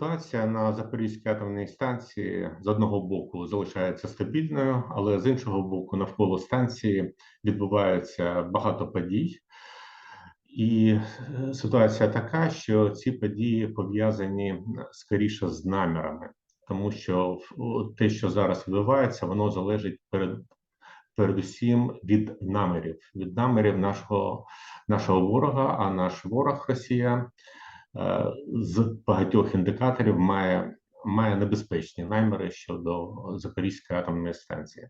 Ситуація на Запорізькій атомній станції з одного боку залишається стабільною, але з іншого боку, навколо станції відбувається багато подій. І е, ситуація така, що ці події пов'язані скоріше з намірами, тому що те, що зараз відбувається, воно залежить перед передусім від намірів, від намірів нашого, нашого ворога. А наш ворог Росія е, з багатьох індикаторів має має небезпечні наміри щодо Запорізької атомної станції.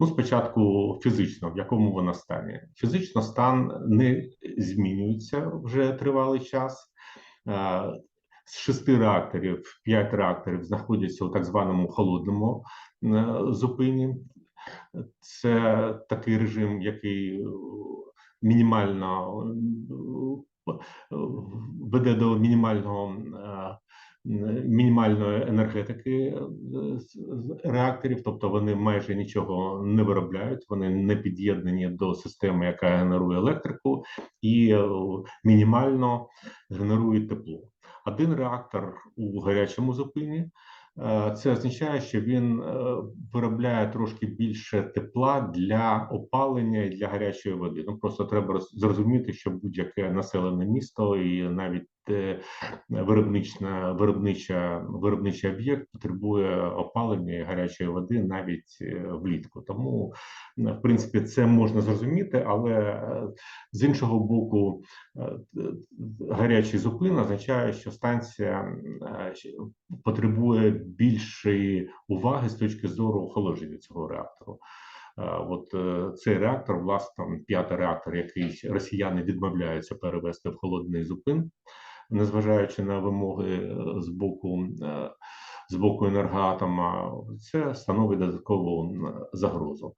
Ну, спочатку фізично, в якому вона стані. Фізично стан не змінюється вже тривалий час. Е, З шести реакторів, п'ять реакторів знаходяться у так званому холодному е, зупині. Це такий режим, який е, мінімально е, веде до мінімального е, мінімальної енергетики е, реакторів, тобто вони майже нічого не виробляють, вони не під'єднані до системи, яка генерує електрику, і е, мінімально генерують тепло. Один реактор у гарячому зупині. Е, Це означає, що він е, виробляє трошки більше тепла для опалення і для гарячої води. Ну просто треба зрозуміти, що будь-яке населене місто і навіть е, виробнична виробнича виробничий об'єкт потребує опалення і гарячої води навіть влітку. Тому в принципі це можна зрозуміти, але з іншого боку, гарячий зупин означає, що станція е, потребує більшої уваги з точки зору охолодження цього реактору. Е, От е, цей реактор, власне, п'ятий реактор, який росіяни відмовляються перевести в холодний зупин, незважаючи на вимоги з боку з боку енергоатома, це становить додаткову загрозу.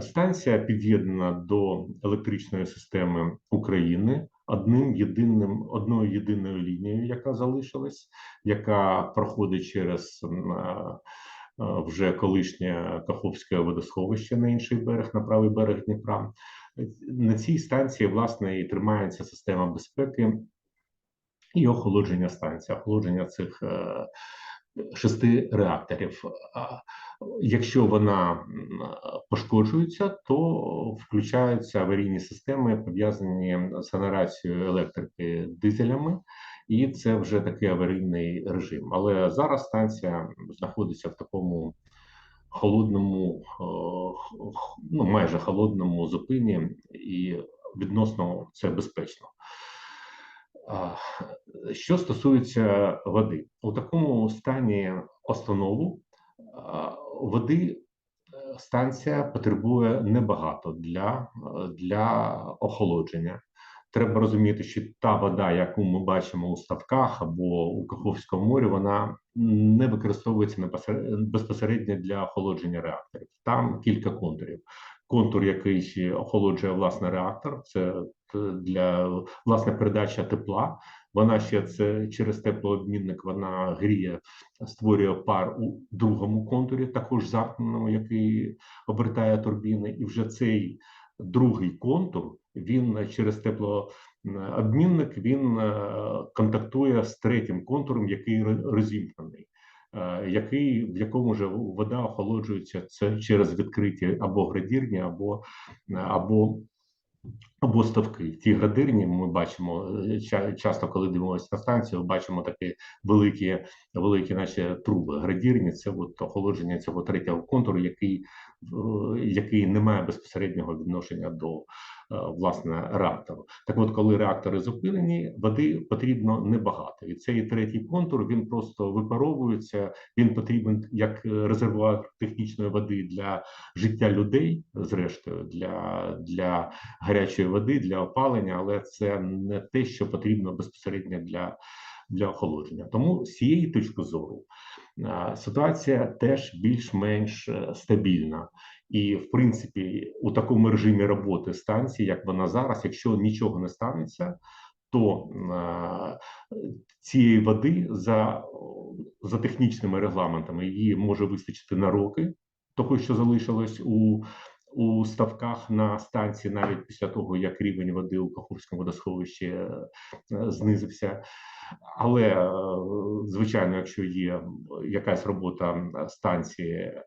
Станція під'єднана до електричної системи України одним єдиним одною єдиною лінією, яка залишилась, яка проходить через е, е, вже колишнє Каховське водосховище на інший берег, на правий берег Дніпра. На цій станції власне і тримається система безпеки і охолодження станції, охолодження цих е, шести реакторів. Якщо вона пошкоджується, то включаються аварійні системи, пов'язані з генерацією електрики дизелями, і це вже такий аварійний режим. Але зараз станція знаходиться в такому холодному, ну майже холодному зупині, і відносно це безпечно. Що стосується води, у такому стані останову води е, станція потребує небагато для, для охолодження. Треба розуміти, що та вода, яку ми бачимо у ставках або у Каховському морі, вона не використовується безпосередньо для охолодження реакторів. Там кілька контурів. Контур, який охолоджує власне реактор, це е, для власне передача тепла. Вона ще це через теплообмінник вона гріє, створює пар у другому контурі, також замкненому, який обертає турбіни, і вже цей другий контур він через теплообмінник він е, контактує з третім контуром, який ро- розімкнений. Е, Який в якому вже вода охолоджується це через відкриті або градірні, або або або ставки. Ті градирні ми бачимо е, часто, коли дивимося на станцію, бачимо такі великі, великі, наче труби. Градірні це от охолодження цього третього контуру, який, е, який не має безпосереднього відношення до е, власне реактору. Так, от, коли реактори зупинені, води потрібно небагато, і цей третій контур він просто випаровується. Він потрібен як е, резервуар технічної води для життя людей, зрештою, для, для гарячої води, для опалення, але це не те, що потрібно безпосередньо для, для охолодження. Тому з цієї точки зору ситуація теж більш-менш е, стабільна. І, в принципі, у такому режимі роботи станції, як вона зараз, якщо нічого не станеться, то е, цієї води за, за технічними регламентами її може вистачити на роки, того, що залишилось у у ставках на станції навіть після того, як рівень води у Кахурському водосховищі е, знизився. Але е, звичайно, якщо є якась робота станції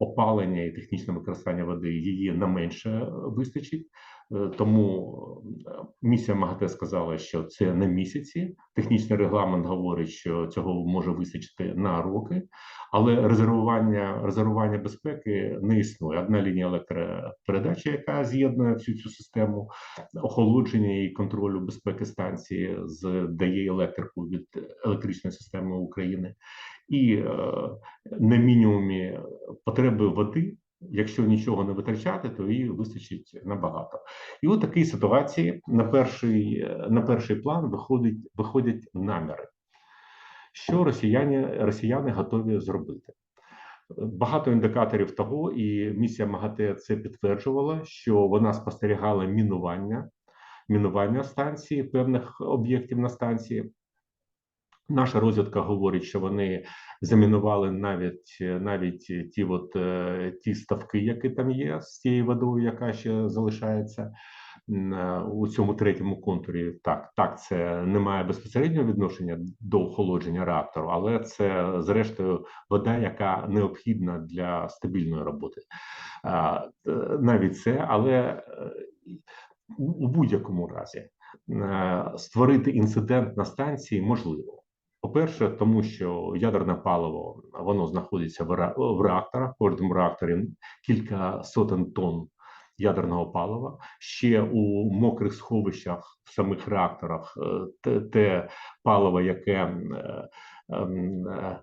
опалення і технічне використання води, її на менше вистачить. Е, Тому е, місія МАГАТЕ сказала, що це на місяці. Технічний регламент говорить, що цього може вистачити на роки, але резервування резервування безпеки не існує. Одна лінія електропередачі, яка з'єднує всю цю систему охолодження і контролю безпеки станції, з дає електрику від електричної системи України, і е, на мінімумі потреби води. Якщо нічого не витрачати, то її вистачить набагато. І у такій ситуації на перший на перший план виходить виходять наміри, що росіяни росіяни готові зробити. Багато індикаторів того, і місія МАГАТЕ це підтверджувала, що вона спостерігала мінування, мінування станції, певних об'єктів на станції. Наша розвідка говорить, що вони замінували навіть навіть ті, от е, ті ставки, які там є з тією водою, яка ще залишається е, у цьому третьому контурі. Так, так, це не має безпосереднього відношення до охолодження реактору, але це зрештою вода, яка необхідна для стабільної роботи. Е, навіть це, але у будь-якому разі створити інцидент на станції можливо. По-перше, тому що ядерне паливо воно знаходиться в реакторах, в кожному реакторі кілька сотень тонн ядерного палива. Ще у мокрих сховищах в самих реакторах е, те, те паливо, яке е, ем, е,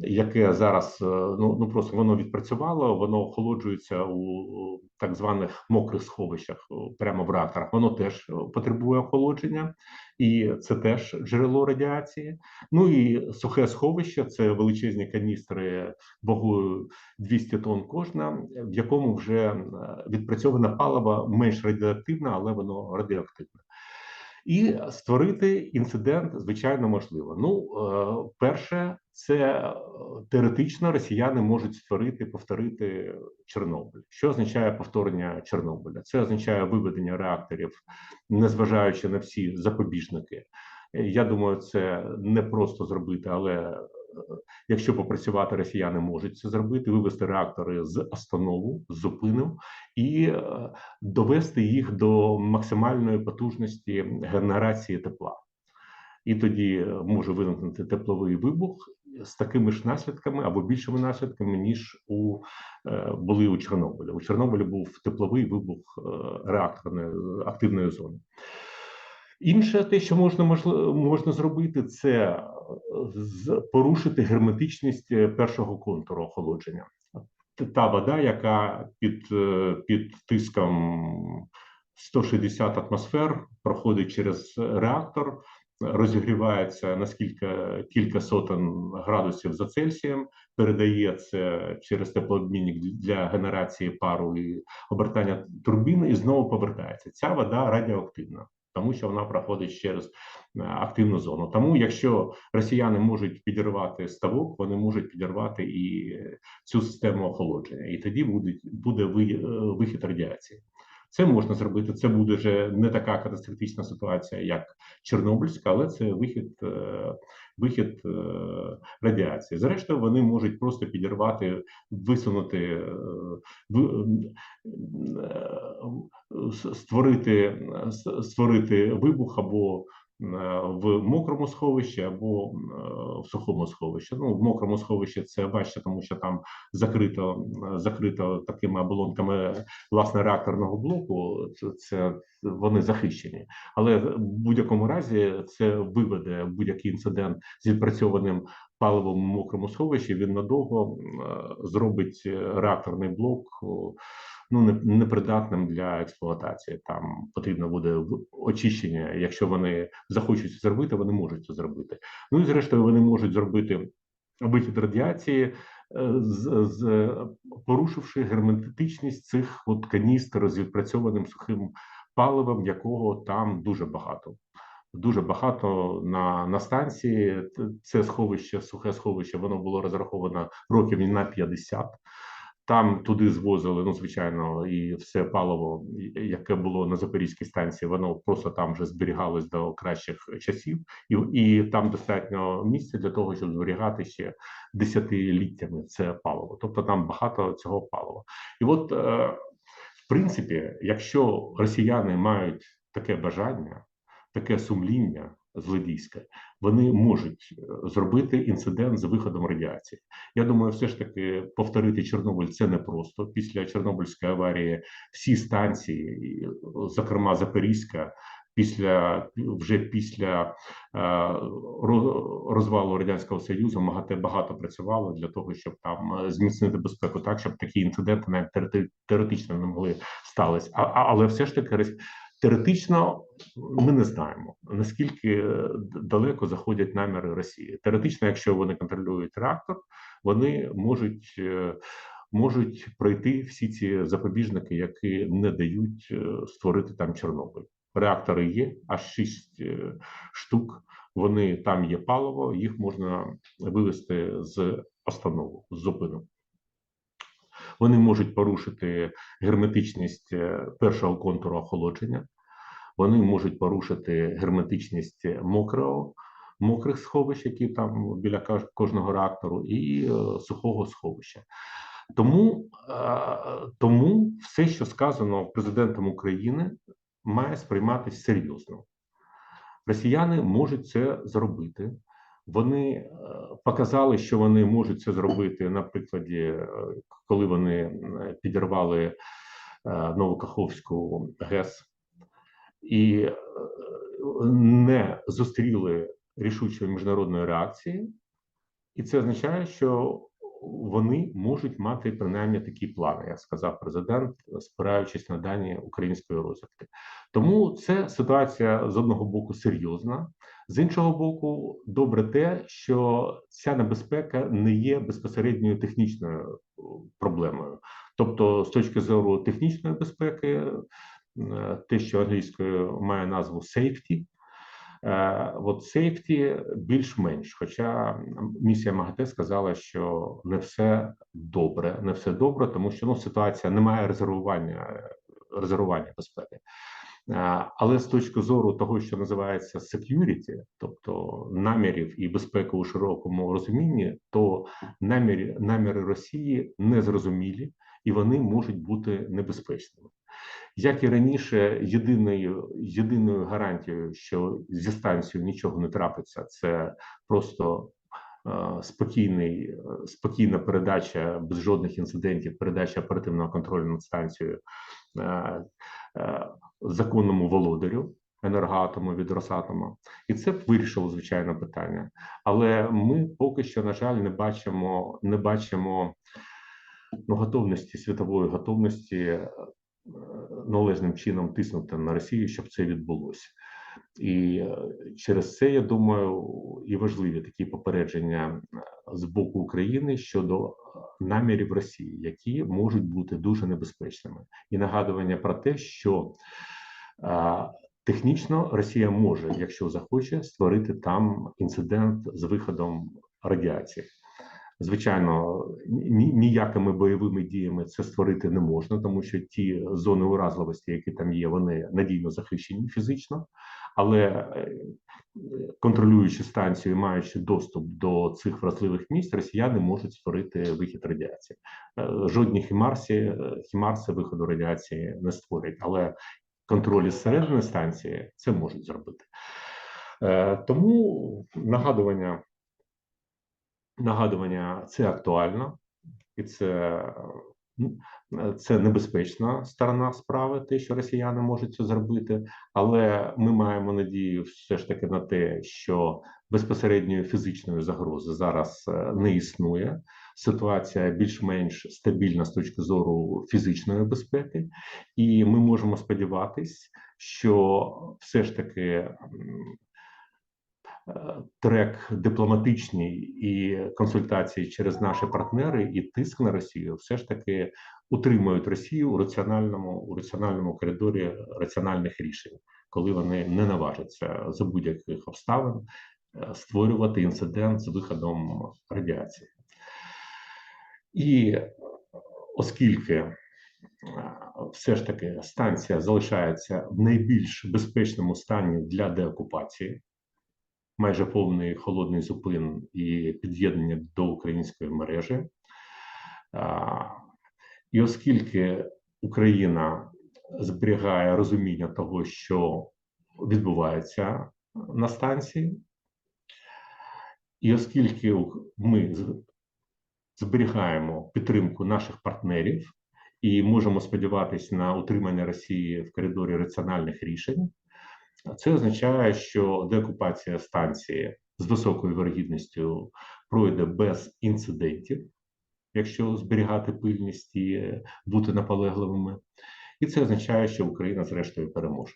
яке зараз ну ну просто воно відпрацювало, воно охолоджується у так званих мокрих сховищах прямо в реакторах. Воно теж потребує охолодження, і це теж джерело радіації. Ну і сухе сховище це величезні каністри вагою 200 тонн кожна, в якому вже відпрацьоване паливо менш радіоактивне, але воно радіоактивне. І створити інцидент звичайно можливо. Ну, е, перше, це е, теоретично росіяни можуть створити повторити Чорнобиль. Що означає повторення Чорнобиля? Це означає виведення реакторів, незважаючи на всі запобіжники. Я думаю, це не просто зробити, але Якщо попрацювати, росіяни можуть це зробити, вивести реактори з останову, з зупину і е, довести їх до максимальної потужності генерації тепла. І тоді е, може виникнути тепловий вибух з такими ж наслідками або більшими наслідками, ніж у е, були у Чорнобилі. У Чорнобилі був тепловий вибух реакторної активної зони. Інше, те, що можна можна зробити, це порушити герметичність е, першого контуру охолодження. Та вода, яка під е, під тиском 160 атмосфер проходить через реактор, розігрівається на скільки кілька сотень градусів за Цельсієм, передається через теплообмінник для генерації пару і обертання турбіни, і знову повертається. Ця вода радіоактивна тому що вона проходить через е, активну зону. Тому, якщо росіяни можуть підірвати ставок, вони можуть підірвати і цю систему охолодження, і тоді буде буде е, вихід радіації. Це можна зробити. Це буде вже не така катастрофічна ситуація, як Чорнобильська, але це вихід е, вихід радіації. Зрештою, вони можуть просто підірвати, висунути створити створити вибух або в мокрому сховищі або в сухому сховищі. Ну в мокрому сховищі це важче, тому що там закрито закрито такими оболонками власне реакторного блоку. Це, це вони захищені, але в будь-якому разі це виведе будь-який інцидент з відпрацьованим паливом в мокрому сховищі. Він надовго зробить реакторний блок ну непридатним для експлуатації. Там потрібно буде очищення. Якщо вони захочуть це зробити, вони можуть це зробити. Ну і зрештою вони можуть зробити вихід радіації. Е, з, з порушивши герметичність цих от каністр з відпрацьованим сухим паливом, якого там дуже багато. Дуже багато на на станції. Це сховище, сухе сховище, воно було розраховано років на 50. Там туди звозили, ну звичайно, і все паливо, яке було на Запорізькій станції, воно просто там вже зберігалось до кращих часів, і, і там достатньо місця для того, щоб зберігати ще десятиліттями це паливо. Тобто там багато цього палива. І от, е, в принципі, якщо росіяни мають таке бажання, таке сумління злодійське, вони можуть е, зробити інцидент з виходом радіації. Я думаю, все ж таки повторити Чорнобиль це непросто. Після Чорнобильської аварії всі станції, зокрема Запорізька, після вже після е, розвалу радянського союзу МАГАТЕ багато працювало для того, щоб там е, зміцнити безпеку, так щоб такі інциденти навіть теоретично не могли статися. А, але все ж таки теоретично ми не знаємо наскільки е, далеко заходять наміри Росії. Теоретично, якщо вони контролюють реактор, вони можуть. е, Можуть пройти всі ці запобіжники, які не дають е, створити там Чорнобиль. Реактори є, аж шість штук. Вони там є паливо, їх можна вивести з останову, з зупину. Вони можуть порушити герметичність першого контуру охолодження. Вони можуть порушити герметичність мокрого, мокрих сховищ, які там біля кожного реактору, і е, сухого сховища. Тому, е, тому все, що сказано президентом України, має сприйматися серйозно. Росіяни можуть це зробити. Вони е, показали, що вони можуть це зробити на прикладі, е, коли вони підірвали Новокаховську ГЕС і е, не зустріли рішучої міжнародної реакції, і це означає, що вони можуть мати принаймні такі плани, як сказав президент, спираючись на дані української розвідки. Тому це ситуація з одного боку серйозна, з іншого боку, добре те, що ця небезпека не є безпосередньою технічною е, проблемою. Тобто, з точки зору технічної безпеки, те, що англійською має назву safety, Е, От сейфті більш-менш, хоча місія МАГАТЕ сказала, що не все добре, не все добре, тому що ну ситуація немає резервування е, резервування безпеки. Е, Але з точки зору того, що називається security, тобто намірів і безпеки у широкому розумінні, то наміри, наміри Росії незрозумілі і вони можуть бути небезпечними. Як і раніше, єдиною єдиною гарантією, що зі станцією нічого не трапиться, це просто е, спокійний, е, спокійна передача без жодних інцидентів, передача оперативного контролю над станцією е, законному володарю енергоатому від Росатома, і це б вирішило звичайно питання. Але ми поки що, на жаль, не бачимо, не бачимо ну, готовності світової готовності належним чином тиснути на Росію, щоб це відбулося. І е, через це я думаю, і важливі такі попередження е, з боку України щодо е, намірів Росії, які можуть бути дуже небезпечними, і нагадування про те, що технічно Росія може, якщо захоче, створити там інцидент з виходом радіації. Звичайно, ні- ніякими бойовими діями це створити не можна, тому що ті зони уразливості, які там є, вони надійно захищені фізично, але е, контролюючи станцію, і маючи доступ до цих вразливих місць, росіяни можуть створити вихід радіації. Е, Жодні хімарсі, е, хімарси виходу радіації не створять, але контроль із середини станції це можуть зробити. Тому нагадування нагадування це актуально, і це, ну, це небезпечна сторона справи, те, що росіяни можуть це зробити. Але ми маємо надію все ж таки на те, що безпосередньої фізичної загрози зараз е, не існує. Ситуація більш-менш стабільна з точки зору фізичної безпеки, і ми можемо сподіватись, що все ж таки трек дипломатичний і консультації через наші партнери і тиск на Росію все ж таки утримують Росію у раціональному у раціональному коридорі раціональних рішень, коли вони не наважаться за будь-яких обставин е, створювати інцидент з виходом радіації. І оскільки е, все ж таки станція залишається в найбільш безпечному стані для деокупації, майже повний холодний зупин і під'єднання до української мережі. І оскільки Україна зберігає розуміння того, що відбувається на станції, і оскільки ми зберігаємо підтримку наших партнерів і можемо сподіватися на утримання Росії в коридорі раціональних рішень, це означає, що деокупація станції з високою вирогідністю пройде без інцидентів, якщо зберігати пильність і бути наполегливими. І це означає, що Україна зрештою переможе.